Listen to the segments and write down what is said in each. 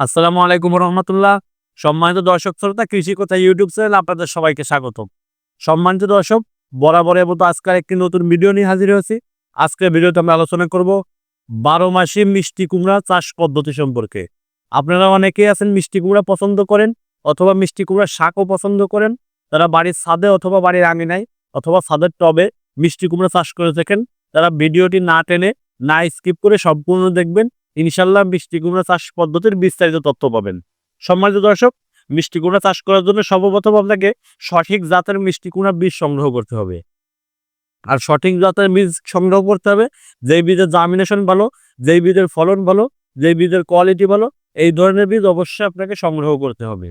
আসসালামু আলাইকুম রহমতুল্লাহ। সম্মানিত দর্শক শ্রোতা, কৃষি কথা ইউটিউব চ্যানেল আপনাদের সবাইকে স্বাগত সম্মানিত দর্শক বরাবরের মতো আজকের একটি নতুন ভিডিও নিয়ে হাজির হয়েছি। আজকের ভিডিওতে আমরা আলোচনা করব বারো মাসে মিষ্টি কুমড়া চাষ পদ্ধতি সম্পর্কে। আপনারা অনেকেই আছেন মিষ্টি কুমড়া পছন্দ করেন অথবা মিষ্টি কুমড়া শাকও পছন্দ করেন। তারা বাড়ির ছাদে অথবা বাড়ির আঙিনায় অথবা ছাদের টবে মিষ্টি কুমড়া চাষ করে থাকেন, তারা ভিডিওটি না টেনে, না স্কিপ করে সম্পূর্ণ দেখবেন। ইনশাল্লাহ মিষ্টি কুমড়া চাষ পদ্ধতির বিস্তারিত তথ্য পাবেন। সম্মানিত দর্শক, মিষ্টি কুমড়া চাষ করার জন্য সর্বপ্রথম আপনাকে সঠিক জাতের মিষ্টি কুমড়া বীজ সংগ্রহ করতে হবে। আর সঠিক জাতের বীজ সংগ্রহ করতে হবে, যেই বীজের জার্মিনেশন ভালো, যেই বীজের ফলন ভালো, যেই বীজের কোয়ালিটি ভালো, এই ধরনের বীজ অবশ্যই আপনাকে সংগ্রহ করতে হবে।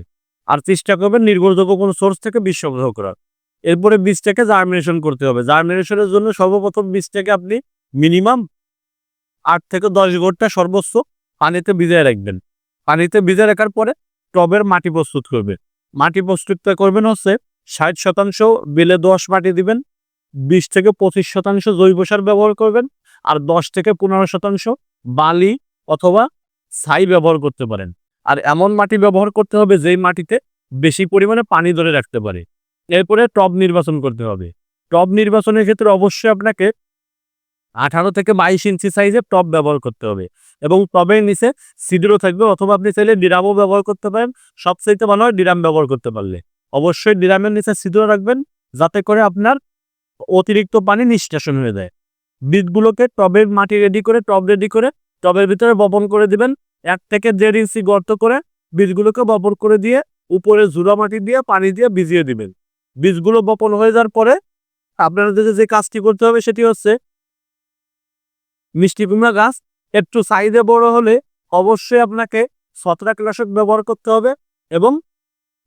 আর চেষ্টা করবেন নির্ভরযোগ্য কোনো সোর্স থেকে বীজ সংগ্রহ করার। এরপরে বীজটাকে জার্মিনেশন করতে হবে। জার্মিনেশনের জন্য সর্বপ্রথম বীজটাকে আপনি মিনিমাম আট থেকে দশ ঘণ্টা সর্বোচ্চ পানিতে ভিজিয়ে রাখবেন। পানিতে ভিজিয়ে রাখার পরে টবের মাটি প্রস্তুত করবে মাটি প্রস্তুত করবেন হচ্ছে ষাট শতাংশ বেলে দোআঁশ মাটি দিবেন, বিশ থেকে পঁচিশ শতাংশ জৈব সার ব্যবহার করবেন, আর দশ থেকে পনেরো শতাংশ বালি অথবা ছাই ব্যবহার করতে পারেন। আর এমন মাটি ব্যবহার করতে হবে যেই মাটিতে বেশি পরিমাণে পানি ধরে রাখতে পারে। এরপরে টব নির্বাচন করতে হবে। টব নির্বাচনের ক্ষেত্রে অবশ্যই আপনাকে আঠারো থেকে বাইশ ইঞ্চি সাইজের টব ব্যবহার করতে হবে এবং টবের নিচে সিডরও থাকবে অথবা আপনি চাইলে ডিরামও ব্যবহার করতে পারেন। সবচাইতে ভালো হয় ডিরাম ব্যবহার করতে পারলে। অবশ্যই ডিরামের নিচে সিডরও রাখবেন যাতে করে আপনার অতিরিক্ত পানি নিষ্কাশন হয়ে যায়। বীজগুলোকে টবের মাটি রেডি করে, টব রেডি করে, টবের ভিতরে বপন করে দিবেন। এক থেকে দেড় ইঞ্চি গর্ত করে বীজগুলোকে বপন করে দিয়ে উপরে জুড়া মাটি দিয়ে পানি দিয়ে ভিজিয়ে দিবেন। বীজগুলো বপন হয়ে যাওয়ার পরে আপনাদের যে কাজটি করতে হবে সেটি হচ্ছে মিষ্টি কুমড়া গাছ, একটু সাইজে বড় হলে অবশ্যই আপনাকে ছত্রাকনাশক ব্যবহার করতে হবে এবং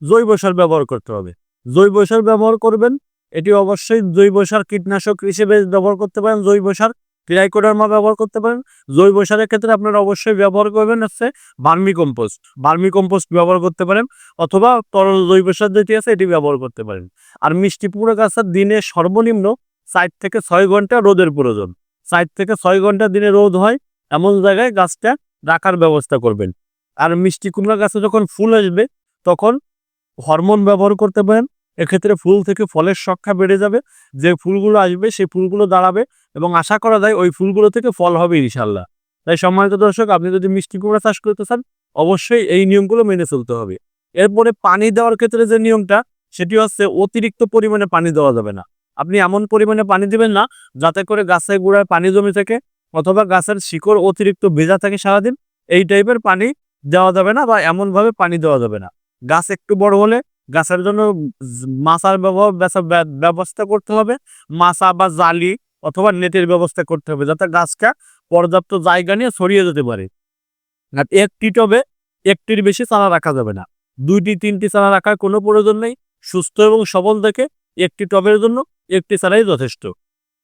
জৈব সার ব্যবহার করতে হবে। জৈব সার ব্যবহার করবেন, এটি অবশ্যই জৈব সার কীটনাশক হিসেবে ব্যবহার করতে পারেন, জৈব সার ট্রাইকোডার্মা ব্যবহার করতে পারেন। জৈব সারের ক্ষেত্রে আপনারা অবশ্যই ব্যবহার করবেন হচ্ছে ভার্মি কম্পোস্ট ভার্মি কম্পোস্ট ব্যবহার করতে পারেন অথবা তরল জৈব সার যেটি আছে এটি ব্যবহার করতে পারেন। আর মিষ্টি কুমড়া গাছের দিনে সর্বনিম্ন চার থেকে ছয় ঘণ্টা রোদের প্রয়োজন। চার থেকে ছয় ঘণ্টা দিনে রোদ হয়, এমন জায়গায় গাছটা রাখার ব্যবস্থা করবেন। আর মিষ্টি কুমড়া গাছে যখন ফুল আসবে, তখন হরমোন ব্যবহার করতে পারেন। এক্ষেত্রে ফুল থেকে ফলের সংখ্যা বেড়ে যাবে। যে ফুলগুলো আসবে, সেই ফুলগুলো দাঁড়াবে এবং আশা করা যায় ওই ফুলগুলো থেকে ফল হবে ইনশাল্লাহ তাই সম্মানিত দর্শক, আপনি যদি মিষ্টি কুমড়া চাষ করতে চান, অবশ্যই এই নিয়মগুলো মেনে চলতে হবে। এরপরে পানি দেওয়ার ক্ষেত্রে যে নিয়মটা, সেটি হচ্ছে অতিরিক্ত পরিমাণে পানি দেওয়া যাবে না। আপনি এমন পরিমাণে পানি দিবেন না, যাতে করে গাছের গোড়ায় পানি জমে থাকে অথবা গাছের শিকড় অতিরিক্ত ভেজা থাকে সারাদিন, এই টাইপের পানি দেওয়া যাবে না বা এমনভাবে পানি দেওয়া যাবে না। গাছ একটু বড় হলে গাছের জন্য মাছার ব্যবহার ব্যবস্থা করতে হবে মাছা বা জালি অথবা নেটের ব্যবস্থা করতে হবে, যাতে গাছটা পর্যাপ্ত জায়গা নিয়ে ছড়িয়ে যেতে পারে। আর একটি টবে একটির বেশি চারা রাখা যাবে না। দুইটি, তিনটি চারা রাখার কোনো প্রয়োজন নেই। সুস্থ এবং সবল দেখে একটি টবের জন্য একটি চারাই যথেষ্ট।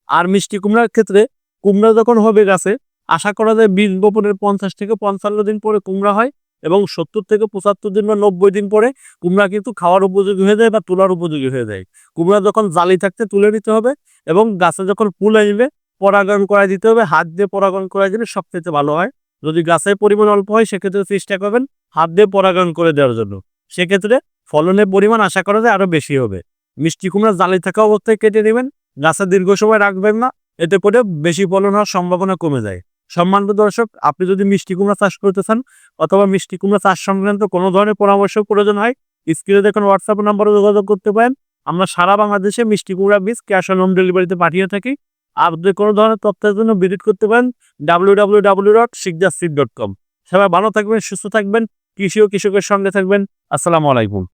আর মিষ্টি কুমড়ার ক্ষেত্রে কুমড়া যখন হবে গাছে, আশা করা যায় বীজ বপনের পঞ্চাশ থেকে পঞ্চান্ন দিন পরে কুমড়া হয় এবং সত্তর থেকে পঁচাত্তর দিন বা নব্বই দিন পরে কুমড়া কিন্তু খাওয়ার উপযোগী হয়ে যায় বা তোলার উপযোগী হয়ে যায়। কুমড়া যখন জালি থাকতে তুলে নিতে হবে এবং গাছে যখন ফুল আসবে, পরাগায়ন করাই দিতে হবে। হাত দিয়ে পরাগায়ন করাই দিলে সবচেয়ে ভালো হয়। যদি গাছের পরিমাণ অল্প হয়, সেক্ষেত্রে চেষ্টা করবেন হাত দিয়ে পরাগায়ন করে দেওয়ার জন্য। সেক্ষেত্রে ফলনের পরিমাণ আশা করা যায় আরও বেশি হবে। মিষ্টি কুমড়া জালি থাকা অবস্থায় কেটে নেবেন গাছে দীর্ঘ সময় রাখবেন না, এতে করে বেশি ফলন হওয়ার সম্ভাবনা কমে যায়। সম্মানিত দর্শক, আপনি যদি মিষ্টি কুমড়া চাষ করতে চান অথবা মিষ্টি কুমড়া চাষ সংক্রান্ত কোনো ধরনের পরামর্শ প্রয়োজন হয়, স্ক্রিনে দেখুন হোয়াটসঅ্যাপ নাম্বারে যোগাযোগ করতে পারেন। আমরা সারা বাংলাদেশে মিষ্টি কুমড়া বীজ ক্যাশ অন হোম ডেলিভারিতে পাঠিয়ে থাকি। আপনি কোনো ধরনের তথ্যের জন্য ভিজিট করতে পারেন ডাব্লিউ ডাব্লিউ ডাব্লিউ ডট সিকদাসিড ডট কম সবাই ভালো থাকবেন, সুস্থ থাকবেন, কৃষি ও কৃষকের সঙ্গে থাকবেন। আসসালামু আলাইকুম।